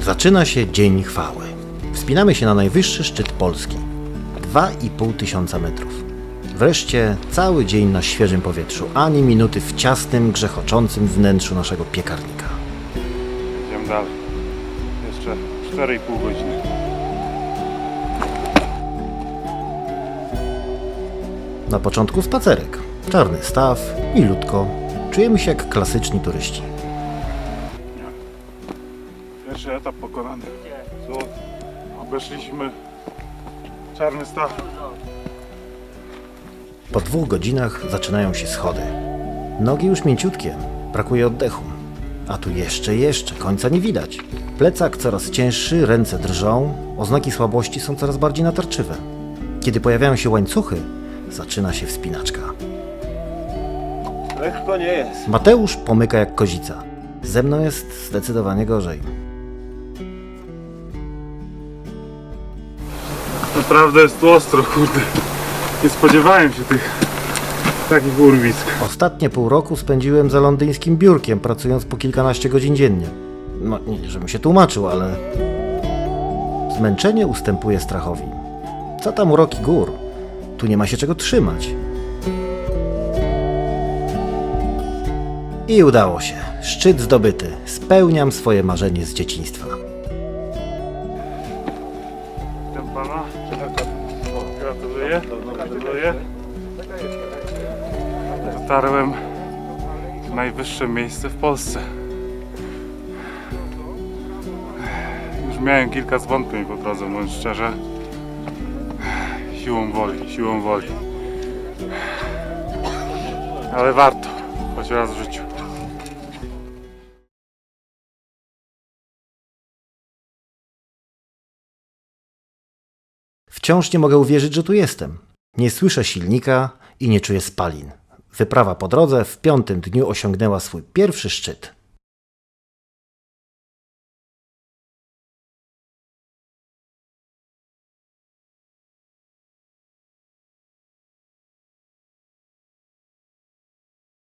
Zaczyna się Dzień Chwały. Wspinamy się na najwyższy szczyt Polski. 2,5 tysiąca metrów. Wreszcie cały dzień na świeżym powietrzu, ani minuty w ciasnym, grzechoczącym wnętrzu naszego piekarnika. Idziemy dalej. Jeszcze 4,5 godziny. Na początku spacerek. Czarny staw i ludko. Czujemy się jak klasyczni turyści. Pierwszy etap pokonany. Obeszliśmy czarny staw. Po dwóch godzinach zaczynają się schody. Nogi już mięciutkie, brakuje oddechu. A tu jeszcze, jeszcze, końca nie widać. Plecak coraz cięższy, ręce drżą, oznaki słabości są coraz bardziej natarczywe. Kiedy pojawiają się łańcuchy, zaczyna się wspinaczka. Lekko nie jest. Mateusz pomyka jak kozica. Ze mną jest zdecydowanie gorzej. Naprawdę jest tu ostro, kurde. Nie spodziewałem się tych takich urwisk. Ostatnie pół roku spędziłem za londyńskim biurkiem, pracując po kilkanaście godzin dziennie. No, nie żebym się tłumaczył, ale... Zmęczenie ustępuje strachowi. Co tam uroki gór? Tu nie ma się czego trzymać. I udało się. Szczyt zdobyty. Spełniam swoje marzenie z dzieciństwa. Pana. Gratuluję. Gratuluję. Dotarłem w najwyższe miejsce w Polsce. Już miałem kilka zwątpień po drodze, mówiąc szczerze. Siłą woli, siłą woli. Ale warto, choć raz w życiu. Wciąż nie mogę uwierzyć, że tu jestem. Nie słyszę silnika i nie czuję spalin. Wyprawa po drodze w piątym dniu osiągnęła swój pierwszy szczyt.